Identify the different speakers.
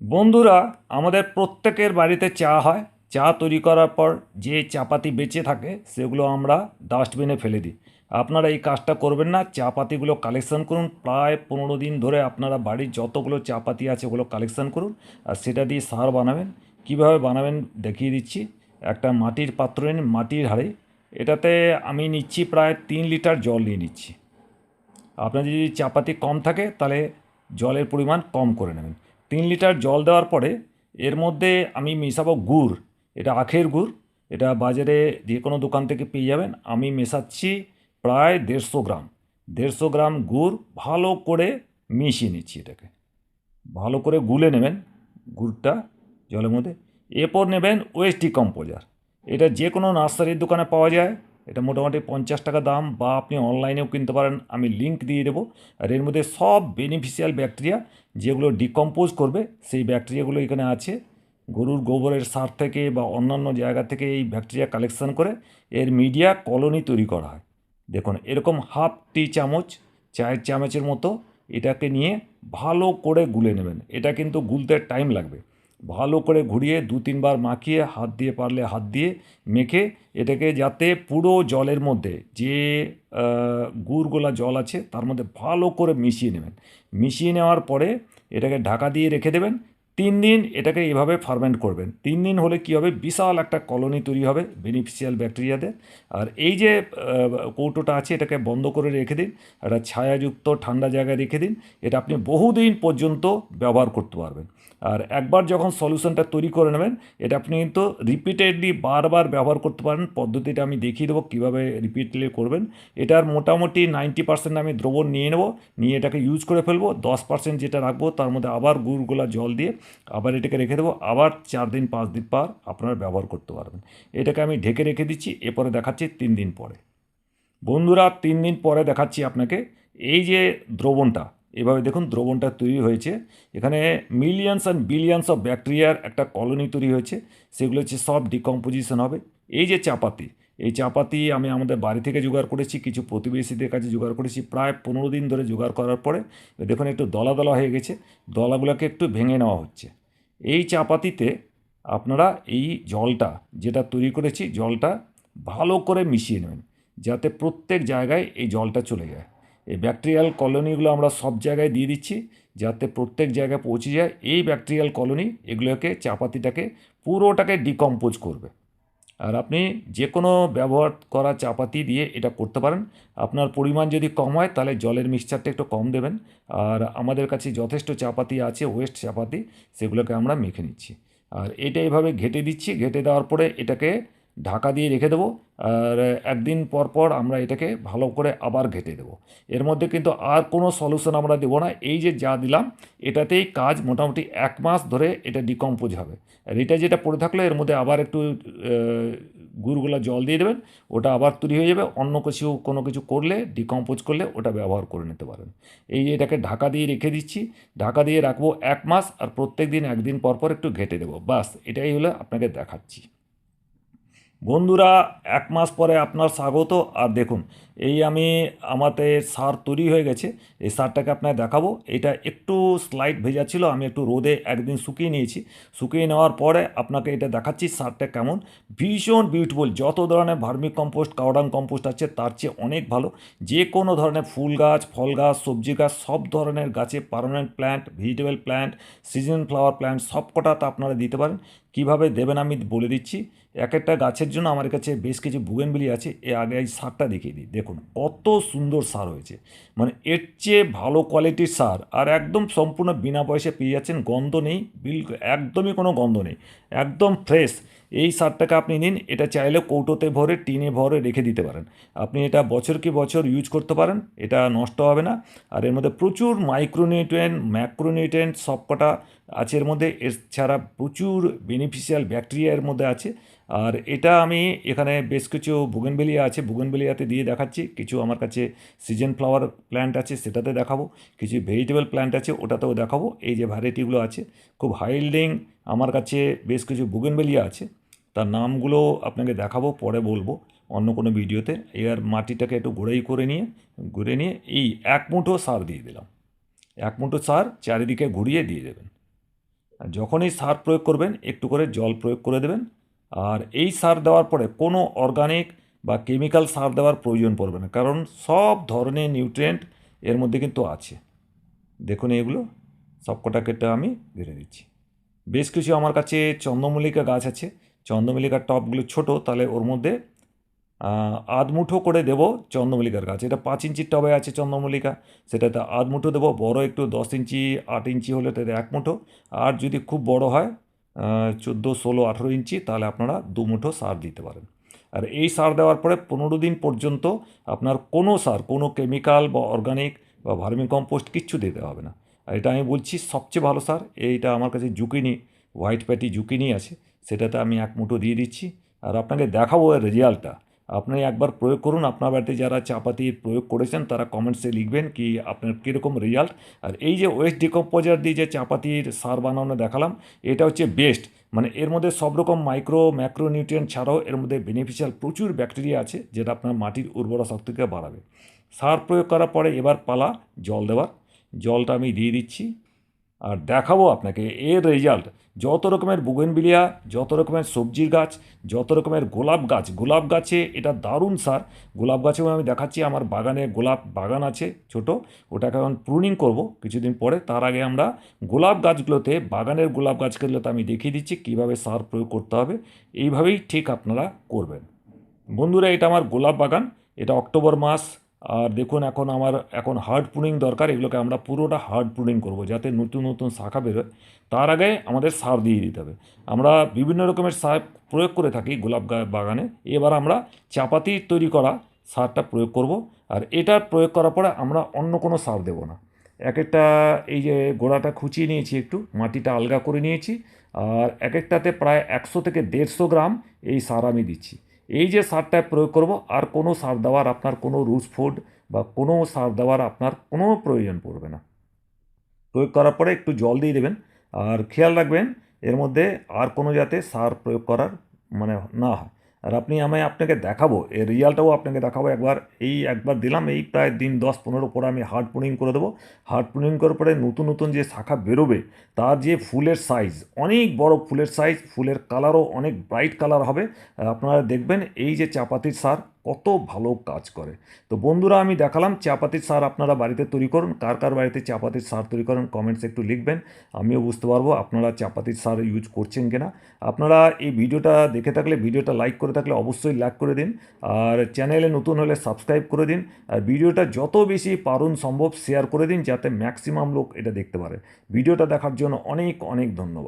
Speaker 1: বন্ধুরা, আমাদের প্রত্যেকের বাড়িতে চা হয়। চা তৈরি করার পর যে চাপাতি বেঁচে থাকে, সেগুলো আমরা ডাস্টবিনে ফেলে দিই। আপনারা এই কাজটা করবেন না। চা পাতিগুলো কালেকশন করুন। প্রায় পনেরো দিন ধরে আপনারা বাড়ির যতগুলো চা পাতি আছে, ওগুলো কালেকশন করুন আর সেটা দিয়ে সার বানাবেন। কীভাবে বানাবেন দেখিয়ে দিচ্ছি। একটা মাটির পাত্র নিন, মাটির হাঁড়ি। এটাতে আমি নিচ্ছি প্রায় তিন লিটার জল নিয়ে নিচ্ছি। আপনার যদি চাপাতি কম থাকে, তাহলে জলের পরিমাণ কম করে নেবেন। তিন লিটার জল দেওয়ার পরে এর মধ্যে আমি মেশাবো গুড়। এটা আখের গুড়। এটা বাজারে যে কোনো দোকান থেকে পেয়ে যাবেন। আমি মেশাচ্ছি প্রায় দেড়শো গ্রাম। দেড়শো গ্রাম গুড় ভালো করে মিশিয়ে নিচ্ছি এটাকে। ভালো করে গুলে নেবেন গুড়টা জলের মধ্যে। এরপর নেবেন ওয়েস্ট ডিকম্পোজার এটা যে কোনো নার্সারির দোকানে পাওয়া যায়। এটা মোটামুটি পঞ্চাশ টাকা দাম বা আপনি অনলাইনেও কিনতে পারেন। আমি লিংক দিয়ে দেবো। আর এর মধ্যে সব বেনিফিশিয়াল ব্যাকটেরিয়া যেগুলো ডিকম্পোজ করবে, সেই ব্যাকটেরিয়াগুলো এখানে আছে। গরুর গোবরের সার থেকে বা অন্যান্য জায়গা থেকে এই ব্যাকটেরিয়া কালেকশন করে এর মিডিয়া কলোনি তৈরি করা হয়। দেখুন, এরকম হাফ টি চামচ, চায়ের চামচের মতো এটাকে নিয়ে ভালো করে গুলে নেবেন। এটা কিন্তু গুলতে টাইম লাগবে। ভালো করে ঘুরিয়ে দু তিনবার মাখিয়ে হাত দিয়ে পারলে হাত দিয়ে মেখে এটাকে যাতে পুরো জলের মধ্যে যে গুড়গোলা জল আছে তার মধ্যে ভালো করে মিশিয়ে নেবেন। মিশিয়ে নেওয়ার পরে এটাকে ঢাকা দিয়ে রেখে দেবেন। তিন দিন এটাকে এভাবে ফার্মেন্ট করবেন। তিন দিন হলে কী হবে? বিশাল একটা কলোনি তৈরি হবে বেনিফিশিয়াল ব্যাকটেরিয়াদের আর এই যে কৌটোটা আছে, এটাকে বন্ধ করে রেখে দিন। একটা ছায়াযুক্ত, ঠান্ডা জায়গায় রেখে দিন। এটা আপনি বহুদিন পর্যন্ত ব্যবহার করতে পারবেন। আর একবার যখন সলিউশনটা তৈরি করে নেবেন, এটা আপনি কিন্তু রিপিটেডলি বারবার ব্যবহার করতে পারেন। পদ্ধতিটা আমি দেখিয়ে দেবো কীভাবে রিপিটলি করবেন। এটার মোটামুটি নাইনটি পার্সেন্ট আমি দ্রবণ নিয়ে নেব। নিয়ে এটাকে ইউজ করে ফেলব। দশ পার্সেন্ট যেটা রাখব, তার মধ্যে আবার গুড়গুলা জল দিয়ে আবার এটাকে রেখে দেবো। আবার চার দিন, পাঁচ দিন পর আপনারা ব্যবহার করতে পারবেন। এটাকে আমি ঢেকে রেখে দিচ্ছি, এরপরে দেখাচ্ছি তিন দিন পরে। বন্ধুরা, তিন দিন পরে দেখাচ্ছি আপনাকে। এই যে দ্রবণটা, এভাবে দেখুন দ্রবণটা তৈরি হয়েছে। এখানে মিলিয়নস অ্যান্ড বিলিয়নস অফ ব্যাকটেরিয়ার একটা কলোনি তৈরি হয়েছে। সেগুলো হচ্ছে সব ডিকম্পোজিশন হবে। এই যে চাপাতি এই চাপাতি আমি আমাদের বাড়ি থেকে জোগাড় করেছি, কিছু প্রতিবেশীদের কাছে জোগাড় করেছি, প্রায় পনেরো দিন ধরে জোগাড় করার পরে দেখুন একটু দলা দলা হয়ে গেছে, দলাগুলোকে একটু ভেঙে নেওয়া হচ্ছে। এই চাপাতিতে আপনারা এই জলটা যেটা তৈরি করেছি, জলটা ভালো করে মিশিয়ে নেবেন, যাতে প্রত্যেক জায়গায় এই জলটা চলে যায়। এই ব্যাকটেরিয়াল কলোনিগুলো আমরা সব জায়গায় দিয়ে দিচ্ছি, যাতে প্রত্যেক জায়গায় পৌঁছে যায়। এই ব্যাকটেরিয়াল কলোনি এগুলোকে, চাপাতিটাকে পুরোটাকে ডিকম্পোজ করবে। আর আপনি যে কোনো ব্যবহার করা চাপাতি দিয়ে এটা করতে পারেন। আপনার পরিমাণ যদি কম হয়, তাহলে জলের মিক্সচারটা একটু কম দেবেন। আর আমাদের কাছে যথেষ্ট চাপাতি আছে ওয়েস্ট চাপাতি, সেগুলোকে আমরা মেখে নিচ্ছি। আর এটা এভাবে ঘেটে দিচ্ছি। ঘেটে দেওয়ার পরে এটাকে ঢাকা দিয়ে রেখে দেবো, আর একদিন পর পর আমরা এটাকে ভালো করে আবার ঘেটে দেবো। এর মধ্যে কিন্তু আর কোনো সলিউশন আমরা দেবো না। এই যে যা দিলাম, এটাতেই কাজ মোটামুটি এক মাস ধরে এটা ডিকম্পোজ হবে। আর এটা যেটা পড়ে থাকল, এর মধ্যে আবার একটু গুড়গুলা জল দিয়ে দেবেন, ওটা আবার তৈরি হয়ে যাবে। অন্য কিছু, কোনো কিছু করলে ডিকম্পোজ করলে ওটা ব্যবহার করে নিতে পারেন। এই এটাকে ঢাকা দিয়ে রেখে দিচ্ছি, ঢাকা দিয়ে রাখব এক মাস, আর প্রত্যেক দিন একদিন পর পর একটু ঘেটে দেবো। বাস, এটাই হলো আপনাকে দেখাচ্ছি। বন্ধুরা এক মাস পরে আপনার স্বাগত। আর দেখুন এই আমি আমাদের সার তৈরি হয়ে গেছে। এই সারটাকে আপনাকে দেখাবো। এটা একটু স্লাইড ভেজা ছিল, আমি একটু রোদে একদিন শুকিয়ে নিয়েছি। শুকিয়ে নেওয়ার পরে আপনাকে এটা দেখাচ্ছি সারটা কেমন। ভীষণ বিউটিফুল যত ধরনের ভার্মি কম্পোস্ট কাউডাং কম্পোস্ট আছে, তার চেয়ে অনেক ভালো। যে কোনো ধরনের ফুল গাছ, ফল গাছ, সবজি গাছ, সব ধরনের গাছে permanent plant vegetable plant season flower plant সব কটাতে আপনারা দিতে পারেন। কীভাবে দেবেন আমি বলে দিচ্ছি। এক একটা গাছের জন্য আমার কাছে বেশ কিছু বুগেনবিলি আছে। এ আগে এই সারটা দেখিয়ে দিই। দেখুন। কত সুন্দর সার হয়েছে। মানে এর চেয়ে ভালো কোয়ালিটির সার, আর একদম সম্পূর্ণ বিনা পয়সায় পেয়ে যাচ্ছেন, গন্ধ নেই, বিল, একদমই কোনো গন্ধ নেই, একদম ফ্রেশ এই সারটাকে আপনি নিন, এটা চাইলে কৌটোতে ভরে, টিনে ভরে রেখে দিতে পারেন। আপনি এটা বছর কি বছর ইউজ করতে পারেন, এটা নষ্ট হবে না। আর এর মধ্যে প্রচুর মাইক্রোনিউট্রিয়েন্ট ম্যাক্রোনিউট্রিয়েন্ট সবকটা আছে এর মধ্যে এছাড়া প্রচুর বেনিফিশিয়াল ব্যাকটেরিয়া এর মধ্যে আছে। আর এটা আমি এখানে বেশ কিছু বুগেনবেলিয়া আছে বুগেনবেলিয়াতে দিয়ে দেখাচ্ছি। কিছু আমার কাছে সিজন ফ্লাওয়ার প্ল্যান্ট আছে, সেটাতে দেখাবো। কিছু ভেজিটেবল প্ল্যান্ট আছে, ওটাতেও দেখাবো। এই যে ভ্যারাইটিগুলো আছে, খুব হাইল্ডিং আমার কাছে বেশ কিছু বুগেনবেলিয়া আছে। তার নামগুলো আপনাকে দেখাবো, পরে বলব অন্য কোনো ভিডিওতে। এর মাটিটাকে একটু গুঁড়াই করে নিয়ে ঘুরে নিয়ে এই এক মুঠো সার দিয়ে দিলাম। এক মুঠো সার চারিদিকে ঘুরিয়ে দিয়ে দেবেন। যখনই সার প্রয়োগ করবেন, একটু করে জল প্রয়োগ করে দেবেন। আর এই সার দেওয়ার পরে কোনো অর্গানিক বা কেমিক্যাল সার দেওয়ার প্রয়োজন পড়বে না, কারণ সব ধরনের নিউট্রিয়েন্ট এর মধ্যে কিন্তু আছে। দেখুন এগুলো সব কটা কেটে আমি ঘিরে দিচ্ছি। বেশ কিছু আমার কাছে চন্দ্রমল্লিকা গাছ আছে। চন্দ্রমল্লিকার টপগুলো ছোট, তাহলে ওর মধ্যে আহ, আধ মুঠো করে দেব চন্দ্রমল্লিকার গাছ। এটা পাঁচ ইঞ্চির টবে আছে চন্দ্রমল্লিকা। সেটাতে আধ মুঠো দেবো বড় একটু দশ ইঞ্চি আট ইঞ্চি হলে তাতে এক মুঠো। আর যদি খুব বড় হয় চোদ্দ ষোলো আঠেরো ইঞ্চি তাহলে আপনারা দু মুঠো সার দিতে পারেন। আর এই সার দেওয়ার পরে পনেরো দিন পর্যন্ত আপনার কোনো সার কোনো কেমিক্যাল বা অর্গানিক বা ভার্মি কম্পোস্ট কিচ্ছু দিতে হবে না। এটা আমি বলছি সবচেয়ে ভালো সার এইটা আমার কাছে জুকিনি হোয়াইট প্যাটি জুকিনি আছে। সেটাতে আমি এক মুঠো দিয়ে দিচ্ছি। আর আপনাকে দেখাবো এর রেজাল্টটা। আপনি একবার প্রয়োগ করুন। আপনার বাড়িতে যারা চাপাতির প্রয়োগ করেছেন, তারা কমেন্টসে লিখবেন কি আপনার কীরকম রেজাল্ট আর এই যে ওয়েস্ট ডিকম্পোজার দিয়ে যে চাপাতির সার বানানো দেখালাম, এটা হচ্ছে বেস্ট মানে এর মধ্যে সব রকম মাইক্রো ম্যাক্রো নিউট্রিয়েন্ট ছাড়াও এর মধ্যে বেনিফিশিয়াল প্রচুর ব্যাকটেরিয়া আছে, যেটা আপনার মাটির উর্বরা শক্তিকে বাড়াবে। সার প্রয়োগ করার পরে এবার পালা, জল দেওয়ার। জলটা আমি দিয়ে দিচ্ছি। আর দেখাবো আপনাকে এর রেজাল্ট যত রকমের বুগেনবিলিয়া যত রকমের সবজির গাছ, যত রকমের গোলাপ গাছ, গোলাপ গাছে এটা দারুণ সার। গোলাপ গাছেও আমি দেখাচ্ছি, আমার বাগানে গোলাপ বাগান আছে ছোট, ওটাকে এখন প্রুনিং করব কিছুদিন পরে। তার আগে আমরা গোলাপ গাছগুলোতে, বাগানের গোলাপ গাছগুলোতে আমি দেখিয়ে দিচ্ছি, কীভাবে সার প্রয়োগ করতে হবে। এইভাবেই ঠিক আপনারা করবেন। বন্ধুরা, এটা আমার গোলাপ বাগান, এটা অক্টোবর মাস আর দেখুন এখন আমার এখন হার্ড প্রুনিং দরকার, এগুলোকে আমরা পুরোটা হার্ড প্রুনিং করব যাতে নতুন নতুন শাখা বেরোয়। তার আগে আমাদের সার দিয়ে দিতে হবে। আমরা বিভিন্ন রকমের সার প্রয়োগ করে থাকি গোলাপ বাগানে। এবার আমরা চাপাতি তৈরি করা সারটা প্রয়োগ করব। আর এটা প্রয়োগ করার পরে আমরা অন্য কোনো সার দেবো না। এক একটা এই যে গোড়াটা খুঁচিয়ে নিয়েছি একটু, মাটিটা আলগা করে নিয়েছি। আর এক একটাতে প্রায় একশো থেকে দেড়শো গ্রাম এই সার আমি দিচ্ছি। এই যে সারটা প্রয়োগ করব, আর কোনো সার দেওয়ার আপনার কোনো রুটস ফুড বা কোনো সার দেওয়ার আপনার কোনো প্রয়োজন পড়বে না। প্রয়োগ করার পরে একটু জল দিয়ে দেবেন, আর খেয়াল রাখবেন এর মধ্যে আর কোনো যাতে সার প্রয়োগ করার মানে না হয়। আর আপনি আমায় আপনাকে দেখাবো এর রিয়ালটাও আপনাকে দেখাবো একবার। এই একবার দিলাম, এই প্রায় দিন দশ পনেরো পরে আমি হার্ড পুনিং করে দেবো। হার্ড পুনিং করার পরে নতুন নতুন যে শাখা বেরোবে, তার যে ফুলের সাইজ অনেক বড় ফুলের সাইজ ফুলের কালারও অনেক ব্রাইট কালার হবে। আপনারা দেখবেন, এই যে চাপাতির সার কত ভালো কাজ করে। তো বন্ধুরা, আমি দেখালাম চাপাতির সার আপনারা বাড়িতে তৈরি করুন। কার কার বাড়িতে চাপাতির সার তৈরি করেন কমেন্টস একটু লিখবেন। আমিও বুঝতে পারব আপনারা চাপাতির সার ইউজ করছেন কিনা। আপনারা এই ভিডিওটা দেখে থাকলে, ভিডিওটা লাইক করে থাকলে অবশ্যই লাইক করে দিন। আর চ্যানেলে নতুন হলে সাবস্ক্রাইব করে দিন। আর ভিডিওটা যত বেশি পারুন সম্ভব শেয়ার করে দিন, যাতে ম্যাক্সিমাম লোক এটা দেখতে পারে। ভিডিওটা দেখার জন্য অনেক অনেক ধন্যবাদ।